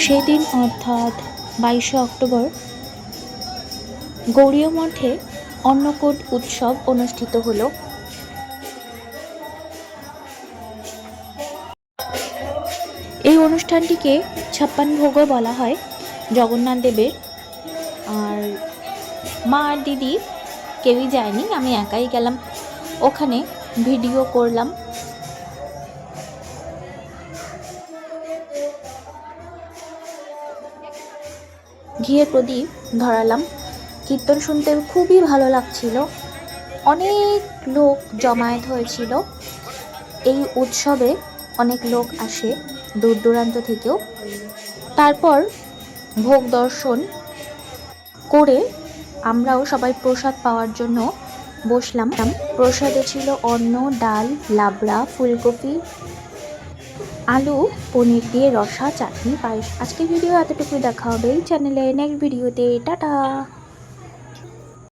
সেদিন অর্থাৎ বাইশে অক্টোবর গৌরীয় মঠে অন্নকূট উৎসব অনুষ্ঠিত হলো। এই অনুষ্ঠানটিকে ছাপ্পান ভোগও বলা হয় জগন্নাথ দেবের। আর মা আর দিদি কেউই যায়নি, আমি একাই গেলাম। ওখানে ভিডিও করলাম। ঘিয়ের প্রদীপ ধরালাম। কীর্তন শুনতে খুবই ভালো লাগছিল। অনেক লোক জমায়েত হয়েছিল। এই উৎসবে অনেক লোক আসে দূর দূরান্ত থেকেও। তারপর ভোগ দর্শন করে আমরাও সবাই প্রসাদ পাওয়ার জন্য বসলাম। প্রসাদে ছিল অন্ন, ডাল, লাবড়া, ফুলকপি আলু, পনির দিয়ে রসা, চাটনি, পায়েস। আজকের ভিডিও এতটুকুই। দেখা হবে এই চ্যানেলে। নেক্সট ভিডিওতে টাটা।